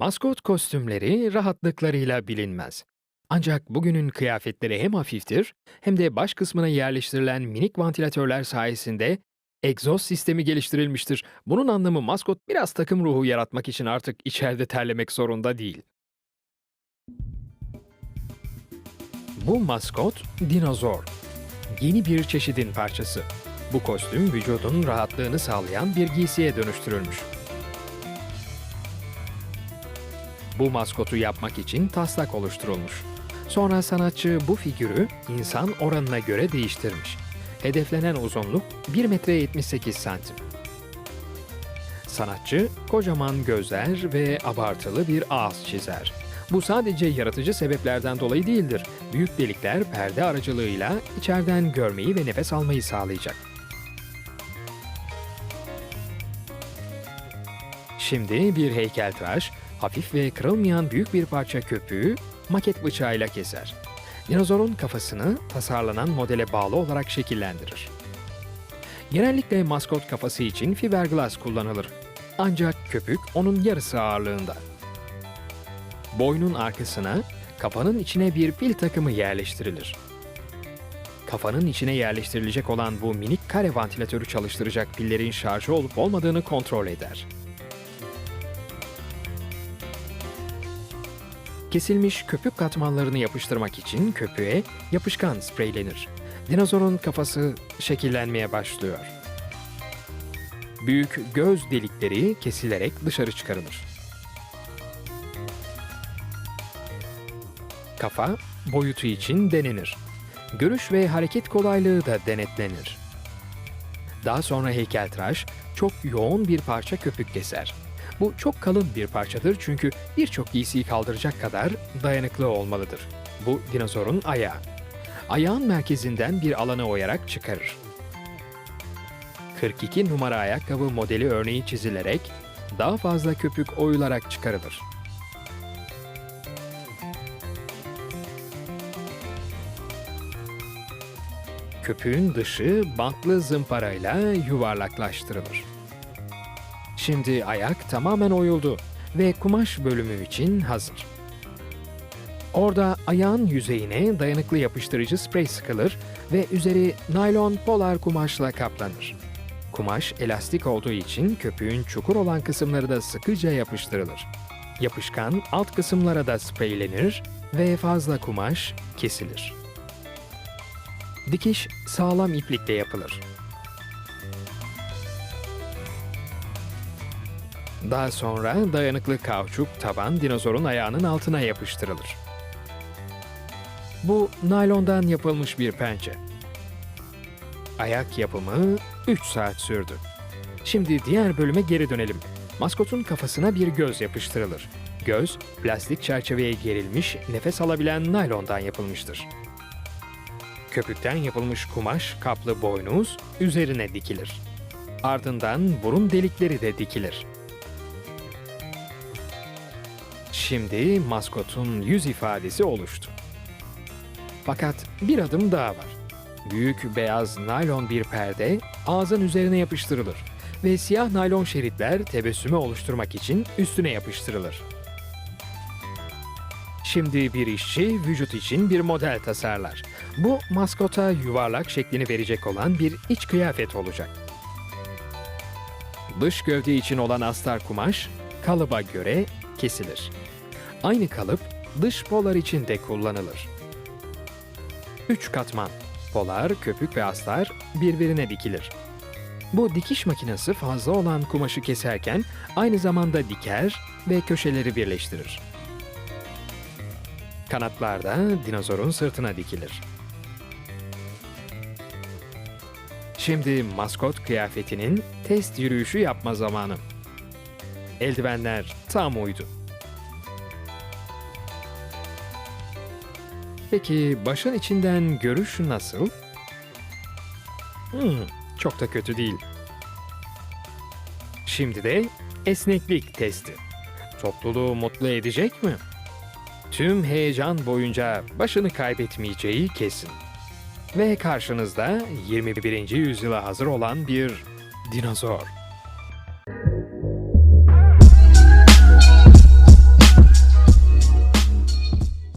Maskot kostümleri rahatlıklarıyla bilinmez. Ancak bugünün kıyafetleri hem hafiftir hem de baş kısmına yerleştirilen minik vantilatörler sayesinde egzoz sistemi geliştirilmiştir. Bunun anlamı maskot biraz takım ruhu yaratmak için artık içeride terlemek zorunda değil. Bu maskot dinozor. Yeni bir çeşidin parçası. Bu kostüm vücudun rahatlığını sağlayan bir giysiye dönüştürülmüş. Bu maskotu yapmak için taslak oluşturulmuş. Sonra sanatçı bu figürü insan oranına göre değiştirmiş. Hedeflenen uzunluk 1 metre 78 santim. Sanatçı kocaman gözler ve abartılı bir ağız çizer. Bu sadece yaratıcı sebeplerden dolayı değildir. Büyük delikler perde aracılığıyla içeriden görmeyi ve nefes almayı sağlayacak. Şimdi bir heykeltıraş, hafif ve kırılmayan büyük bir parça köpüğü maket bıçağıyla keser. Dinozorun kafasını tasarlanan modele bağlı olarak şekillendirir. Genellikle maskot kafası için fiberglass kullanılır. Ancak köpük onun yarısı ağırlığında. Boynun arkasına, kafanın içine bir pil takımı yerleştirilir. Kafanın içine yerleştirilecek olan bu minik kare vantilatörü çalıştıracak pillerin şarjı olup olmadığını kontrol eder. Kesilmiş köpük katmanlarını yapıştırmak için köpüğe yapışkan spreylenir. Dinozorun kafası şekillenmeye başlıyor. Büyük göz delikleri kesilerek dışarı çıkarılır. Kafa boyutu için denenir. Görüş ve hareket kolaylığı da denetlenir. Daha sonra heykeltıraş çok yoğun bir parça köpük keser. Bu çok kalın bir parçadır çünkü birçok giysiyi kaldıracak kadar dayanıklı olmalıdır. Bu dinozorun ayağı. Ayağın merkezinden bir alana oyarak çıkarır. 42 numara ayakkabı modeli örneği çizilerek daha fazla köpük oyularak çıkarılır. Köpüğün dışı bantlı zımparayla yuvarlaklaştırılır. Şimdi ayak tamamen oyuldu ve kumaş bölümü için hazır. Orada ayağın yüzeyine dayanıklı yapıştırıcı sprey sıkılır ve üzeri naylon polar kumaşla kaplanır. Kumaş elastik olduğu için köpüğün çukur olan kısımları da sıkıca yapıştırılır. Yapışkan alt kısımlara da spreylenir ve fazla kumaş kesilir. Dikiş sağlam iplikle yapılır. Daha sonra dayanıklı kauçuk taban dinozorun ayağının altına yapıştırılır. Bu naylondan yapılmış bir pençe. Ayak yapımı 3 saat sürdü. Şimdi diğer bölüme geri dönelim. Maskotun kafasına bir göz yapıştırılır. Göz, plastik çerçeveye gerilmiş, nefes alabilen naylondan yapılmıştır. Köpükten yapılmış kumaş kaplı boynuz üzerine dikilir. Ardından burun delikleri de dikilir. Şimdi maskotun yüz ifadesi oluştu. Fakat bir adım daha var. Büyük beyaz naylon bir perde ağzın üzerine yapıştırılır ve siyah naylon şeritler tebessümü oluşturmak için üstüne yapıştırılır. Şimdi bir işçi vücut için bir model tasarlar. Bu maskota yuvarlak şeklini verecek olan bir iç kıyafet olacak. Dış gövde için olan astar kumaş kalıba göre kesilir. Aynı kalıp dış polar için de kullanılır. 3 katman, polar, köpük ve astar birbirine dikilir. Bu dikiş makinesi fazla olan kumaşı keserken aynı zamanda diker ve köşeleri birleştirir. Kanatlar da dinozorun sırtına dikilir. Şimdi maskot kıyafetinin test yürüyüşü yapma zamanı. Eldivenler tam uydu. Peki başın içinden görüş nasıl? Hmm, çok da kötü değil. Şimdi de esneklik testi. Topluluğu mutlu edecek mi? Tüm heyecan boyunca başını kaybetmeyeceği kesin. Ve karşınızda 21. yüzyıla hazır olan bir dinozor.